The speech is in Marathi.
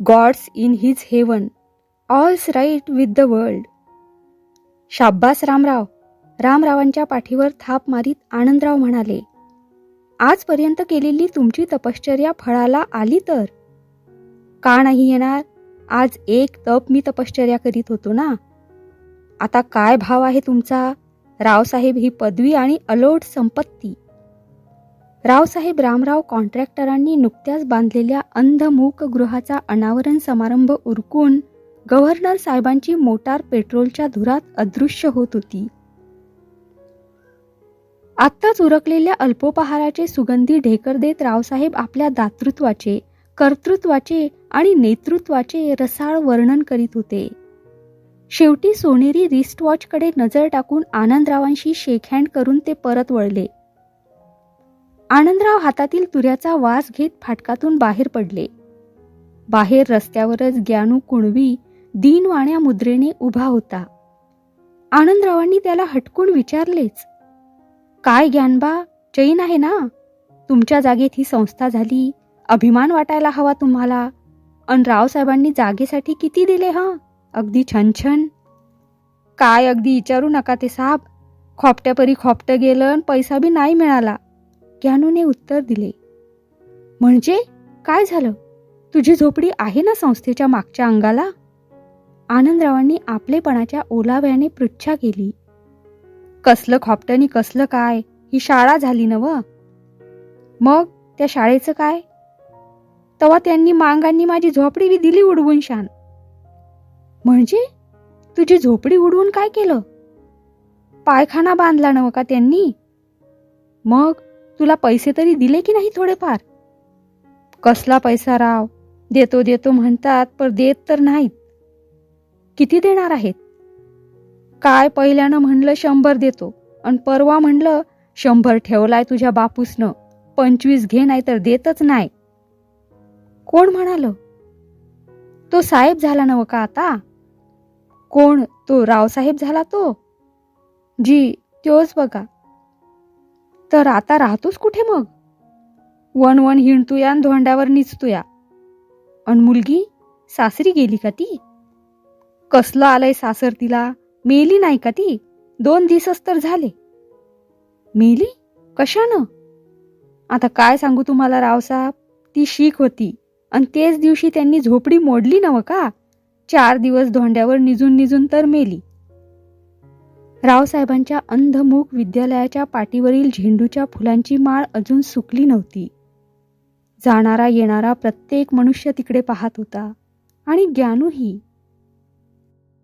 God's in his heaven all's right with the world शाब्बास Ramrao रामरावांच्या पाठीवर थाप मारीत आनंदराव म्हणाले आजपर्यंत केलेली तुमची तपश्चर्या फळाला आली तर? का नाही येणार? आज एक तप मी तपश्चर्या करीत होतो ना? आता काय भाव आहे तुमचा? रावसाहेब ही पदवी आणि अलोट संपत्ती. रावसाहेब रामराव कॉन्ट्रॅक्टरांनी नुकत्याच बांधलेल्या अंधमूक गृहाचा अनावरण समारंभ उरकून गव्हर्नर साहेबांची मोटार पेट्रोलच्या धुरात अदृश्य होत होती. आत्ताच उरकलेल्या अल्पोपहाराचे सुगंधी ढेकर देत रावसाहेब आपल्या दातृत्वाचे कर्तृत्वाचे आणि नेतृत्वाचे रसाळ वर्णन करीत होते. शेवटी सोनेरी रिस्टवॉचकडे नजर टाकून आनंदरावांशी शेकहँड करून ते परत वळले. आनंदराव हातातील तुऱ्याचा वास घेत फाटकातून बाहेर पडले. बाहेर रस्त्यावरच ग्यानू कुणवी दीनवाण्या मुद्रेने उभा होता. आनंदरावांनी त्याला हटकून विचारलेच काय ज्ञानबा चैन आहे ना? तुमच्या जागेत ही संस्था झाली अभिमान वाटायला हवा तुम्हाला. अन रावसाहेबांनी जागेसाठी किती दिले हा? अगदी छनछन काय अगदी विचारू नका ते साहेब खोपट्यापरी खोपटं गेलं पैसा बी नाही मिळाला. ज्ञानूने उत्तर दिले. म्हणजे? काय झालं? तुझी झोपडी आहे ना संस्थेच्या मागच्या अंगाला? आनंदरावांनी आपलेपणाच्या ओलाव्याने पृच्छा केली. कसलं खोपटनी कसलं काय? ही शाळा झाली नव मग? त्या शाळेचं काय? तेव्हा त्यांनी मांगांनी माझी झोपडी बी दिली उडवून शान. म्हणजे? तुझी झोपडी उडवून काय केलं? पायखाना बांधला नव का त्यांनी? मग? तुला पैसे तरी दिले की नाही थोडेफार? कसला पैसा राव? देतो देतो म्हणतात पण देत तर नाहीत. किती देणार आहेत? काय पहिल्यानं म्हणलं शंभर देतो आणि परवा म्हणलं शंभर ठेवलाय तुझ्या बापूसनं पंचवीस घे नाही तर देतच नाही. कोण म्हणाल? तो साहेब झाला नव का आता? कोण? तो रावसाहेब झाला तो? जी तोच बघा. तर आता राहतोस कुठे मग? वन वन हिंडतोया आणि धोंड्यावर निचतोया अन मुलगी? सासरी गेली का ती? कसलं आलंय सासर तिला? मेली नाही का ती? दोन दिवसच तर झाले. मेली? कशानं? आता काय सांगू तुम्हाला रावसाहेब? ती शीख होती. आणि तेच दिवशी त्यांनी झोपडी मोडली नव का? चार दिवस धोंड्यावर निजून निजून तर मेली. रावसाहेबांच्या अंधमुख विद्यालयाच्या पाठीवरील झेंडूच्या फुलांची माळ अजून सुकली नव्हती. जाणारा येणारा प्रत्येक मनुष्य तिकडे पाहत होता आणि ज्ञानूही